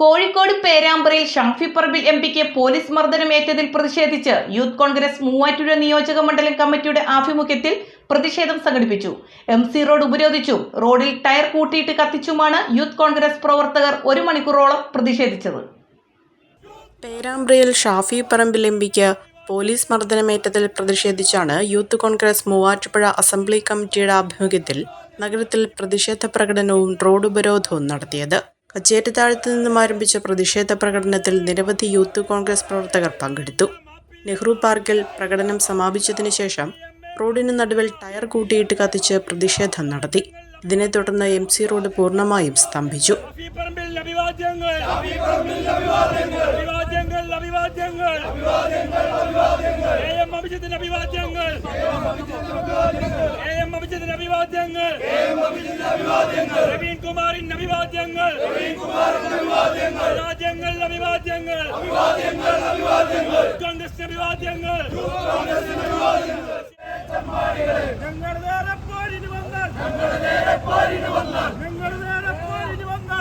കോഴിക്കോട് പേരാമ്പ്രയിൽ ഷംഫി പറമ്പിൽ എം പിക്ക് പോലീസ് മർദ്ദനമേറ്റതിൽ പ്രതിഷേധിച്ച് യൂത്ത് കോൺഗ്രസ് മൂവാറ്റുപുഴ നിയോജക മണ്ഡലം കമ്മിറ്റിയുടെ ആഭിമുഖ്യത്തിൽ പ്രതിഷേധം സംഘടിപ്പിച്ചു. എം സി റോഡ് ഉപരോധിച്ചും. റോഡിൽ ടയർ കൂട്ടിയിട്ട് കത്തിച്ചുമാണ് യൂത്ത് കോൺഗ്രസ് പ്രവർത്തകർ ഒരു മണിക്കൂറോളം പ്രതിഷേധിച്ചത്. പേരാമ്പ്രയിൽ ഷാഫി പറമ്പിൽ എംപിക്ക് പോലീസ് മർദ്ദനമേറ്റതിൽ പ്രതിഷേധിച്ചാണ് യൂത്ത് കോൺഗ്രസ് മൂവാറ്റുപുഴ അസംബ്ലി കമ്മിറ്റിയുടെ ആഭിമുഖ്യത്തിൽ നഗരത്തിൽ പ്രതിഷേധ പ്രകടനവും റോഡ് ഉപരോധവും നടത്തിയത്. കച്ചേരിത്താഴത്ത് നിന്നും ആരംഭിച്ച പ്രതിഷേധ പ്രകടനത്തിൽ നിരവധി യൂത്ത് കോൺഗ്രസ് പ്രവർത്തകർ പങ്കെടുത്തു. നെഹ്റു പാർക്കിൽ പ്രകടനം സമാപിച്ചതിനു ശേഷം റോഡിന് നടുവിൽ ടയർ കൂട്ടിയിട്ട് കത്തിച്ച് പ്രതിഷേധം നടത്തി. ഇതിനെ തുടർന്ന് എം സി റോഡ് പൂർണമായും സ്തംഭിച്ചു. അഭിവാദ്യങ്ങൾ അഭിവാദ്യങ്ങൾ അഭിവാദ്യങ്ങൾ എ എം അഭിജിത്തിന് അഭിവാദ്യങ്ങൾ എ എം അഭിജിത്തിന് അഭിവാദ്യങ്ങൾ. പ്രവീൺ കുമാറിന് അഭിവാദ്യങ്ങൾ. രാജ്യങ്ങൾ അഭിവാദ്യങ്ങൾ. കോൺഗ്രസ് അഭിവാദ്യങ്ങൾ. ഞങ്ങൾ നേരെ പോരിന് വന്നാൽ. ഞങ്ങൾ നേരെ പോരിന് വന്നാൽ.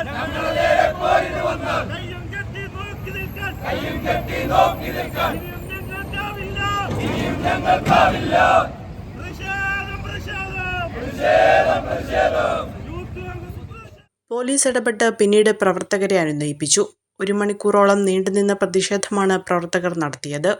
ഞങ്ങൾ നേരെ പോരിന് വന്നാൽ. കയ്യും കെട്ടി നോക്കി നിൽക്കാൻ. കയ്യും കെട്ടി നോക്കി നിൽക്കാൻ. ഞങ്ങൾക്കാവില്ല. ഇനിയും യൂത്ത് കോൺഗ്രസ് പോലീസ് ഇടപെട്ട് പിന്നീട് പ്രവർത്തകരെ അനുനയിപ്പിച്ചു. ഒരു മണിക്കൂറോളം നീണ്ടുനിന്ന പ്രതിഷേധമാണ് പ്രവർത്തകർ നടത്തിയത്.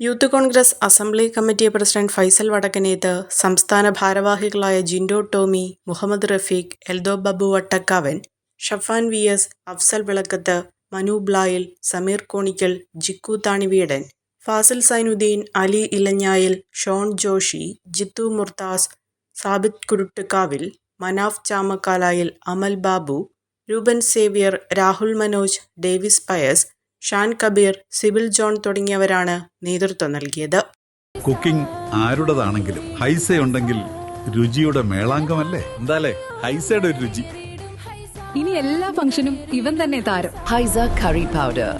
Youth Congress assembly committee president Faisal Vadakkanethu സംസ്ഥാന ഭാരവാഹികളായ Jindo Tomy Muhammad Rafeeq Eldho Babu Vattakkavan Shafan V S Afsal Vilakkathu Manu Blayil Sameer Konickal Jikku Thaniveedan Fasil Sainudheen Ali Elanjayil Shon Joshy Jithu Murthas Sabith Kuruttukavil Manaf Chamakkalayil Amal Babu Roopan Xavier Rahul Manoj Davis Pious Shan Kabeer Sibil John തുടങ്ങിയവരാണ് നേതൃത്വം നൽകിയത്. Cooking ആരുടേതാണെങ്കിലും Haiza ഉണ്ടെങ്കിൽ രുചിയുടെ മേളാങ്കമല്ലേ? എന്താലേ? ഹൈസയുടെ ഒരു രുചി. ഇനി എല്ലാ ഫംഗ്ഷനും ഇവൻ തന്നെ താരം. Haisa curry powder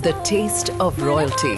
the taste of royalty.